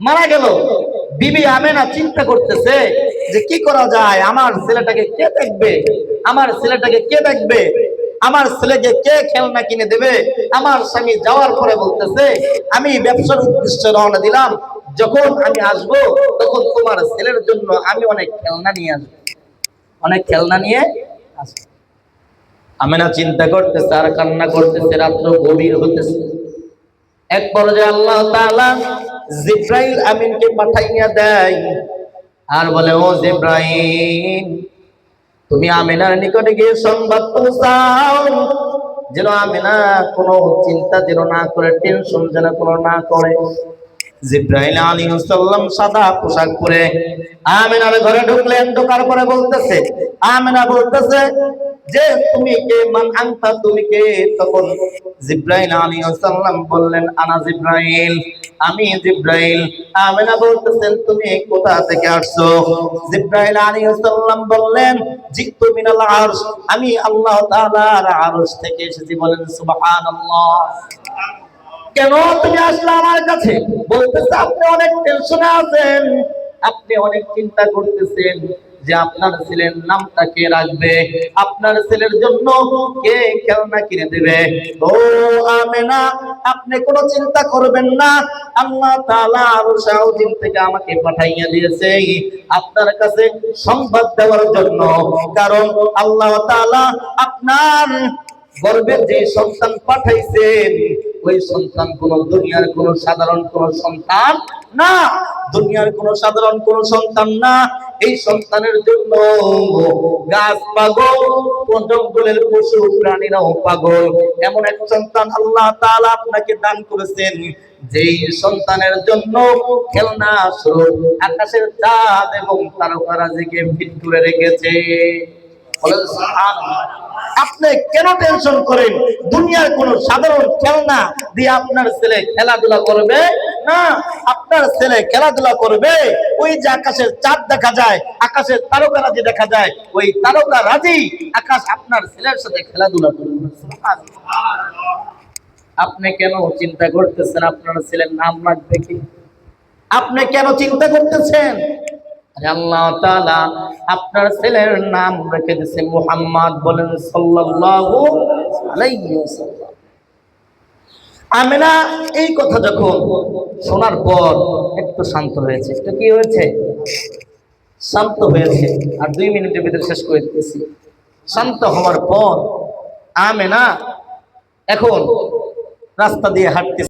মারা গেল। বিবি আমেনা চিন্তা করতেছে যে কি করা যায়? আমার ছেলেটাকে কে দেখবে? আমার ছেলেটাকে কে দেখবে? আমার ছেলেকে কে খেলনা কিনে দেবে? আমার স্বামী যাওয়ার পরে বলতেছে, আমি ব্যবসার উদ্দেশ্যে রওনা দিলাম। যখন আমি আসব, তখন তোমার ছেলের জন্য আমি অনেক খেলনা নিয়ে আসব। অনেক খেলনা নিয়ে আসব। আমেনা চিন্তা করতেছে, আর কান্না করতেছে, রাত্র গভীর হতেছে। এক পর্যায়ে আল্লাহ তাআলা জিব্রাইল আমিনকে পাঠাইয়া দেয়। আর বলে, ও জিব্রাইল, তুমি আমিনার নিকটে গিয়ে সংবাদ পৌঁছাও। যেন আমিনা কোনো চিন্তা যেন না করে, টেনশন যেন কোনো না করে। জিব্রাইল আলাইহিস সালাম সাদা পোশাক পরে আমিনার ঘরে ঢুকলেন ঢোকার পরে বলতেছে, আমিনা বলতেছে যে, তুমি কে, মান আনতা, তুমি কে? তখন জিব্রাইল আলাইহিস সালাম বললেন, আনা জিব্রাইল। আমি জিব্রাইল, আমিনা বলতেছেন, তুমি কোথা থেকে আসছো? জিব্রাইল আলাইহিস সালাম বললেন, জিতু মিনাল আরশ। আমি আল্লাহ তাআলার আরশ থেকে এসেছি বলেন, সুবহানাল্লাহ। কেন তুমি আসলে আমার কাছে? বলতেছে, আপনি অনেক টেনশনে আছেন। আপনি অনেক চিন্তা করতেছেন যে আপনার ছেলের নামটা কে রাখবে? আপনার ছেলের জন্য কে খেলনা কিনে দেবে? ও আমেনা, আপনি কোনো চিন্তা করবেন না। আল্লাহ তাআলা আরও সাউদিন থেকে আমাকে পাঠাইয়া দিয়েছে। আপনার কাছে সংবাদ দেওয়ার জন্য। কারণ আল্লাহ তাআলা আপনার গর্বের যে সন্তান পাঠাইছেন, ওই সন্তান কোন দুনিয়ার কোন সাধারণ কোন সন্তান না। দুনিয়ার কোন সাধারণ কোন সন্তান না। এই সন্তানের জন্য গাছ পাগল জঙ্গলের পশু, প্রাণীরাও পাগল। এমন এক সন্তান আল্লাহ তাআলা আপনাকে দান করেছেন। যেই সন্তানের জন্য খেলনা স্বরূপ আকাশের চাঁদ এবং তারকারাজিকে ফিট করে রেখেছে। আপনি কেন টেনশন করেন? দুনিয়ার কোন সাধারণ খেলনা দিয়ে আপনার ছেলে খেলাধুলা করবে? না, আপনার ছেলে খেলাধুলা করবে, ওই যে আকাশের চাঁদ দেখা যায়, আকাশের তারকা রাজি দেখা যায়, ওই তারকা রাজি আকাশ আপনার ছেলের সাথে খেলাধুলা করবে। আপনি কেন চিন্তা করতেছেন? আপনার ছেলের নাম রাখবে কি? আপনি কেন চিন্তা করতেছেন? আপনার ছেলের নাম রেখে দিয়েছে মুহাম্মদ বলেন সাল্লাল্লাহু আলাইহি ওয়াসাল্লাম। আমিনা, এই কথা যখন শোনার পর একটু শান্ত হয়েছে। একটু কি হয়েছে? শান্ত হয়েছে। আর দুই মিনিটের ভিতরে শেষ করে দিতেছি। শান্ত হওয়ার পর আমেনা এখন রাস্তা দিয়ে হাঁটতেছে।